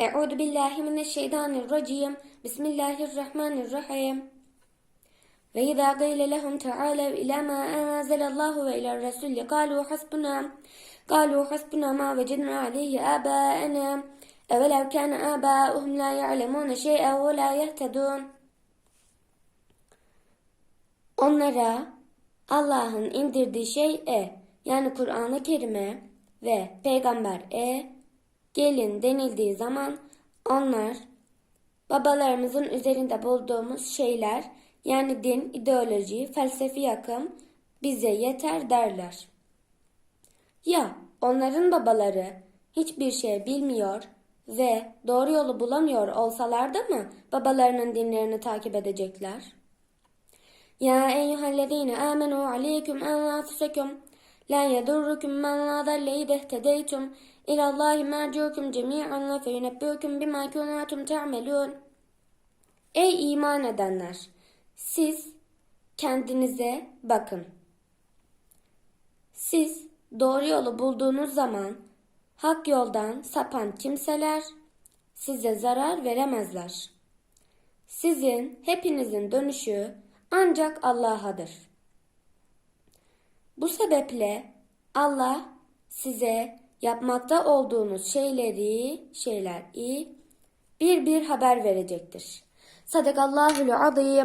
Euzu billahi mineşşeytanirracim. Bismillahirrahmanirrahim. Ve izâ gîle lehum ta'âlev ilâ mâ enzelallahu ve ilâ rasûl kâlû hasbunâ. Kâlû hasbunâ mâ vecednâ aleyhi âbâenâ. Evelev kâne âbâuhum lâ ya'lemûne şey'en ve lâ yehtedûn. Onlara Allah'ın indirdiği şey e yani Kur'an-ı Kerime ve peygamber e gelin denildiği zaman onlar babalarımızın üzerinde bulduğumuz şeyler yani din, ideoloji, felsefi akım bize yeter derler. Ya onların babaları hiçbir şey bilmiyor ve doğru yolu bulamıyor olsalardı mı babalarının dinlerini takip edecekler? Ya eyyühellezine amenu aleyküm enfusekum la yedurrukum men la dalle idehtedeytum ilallahi merciukum cemi'an ve feyunebbiukum bima kuntum ta'melun. Ey iman edenler! Siz kendinize bakın. Siz doğru yolu bulduğunuz zaman hak yoldan sapan kimseler size zarar veremezler. Sizin hepinizin dönüşü ancak Allah'adır. Bu sebeple Allah size yapmakta olduğunuz şeyleri, şeyleri bir bir haber verecektir. Sadakallahul azim.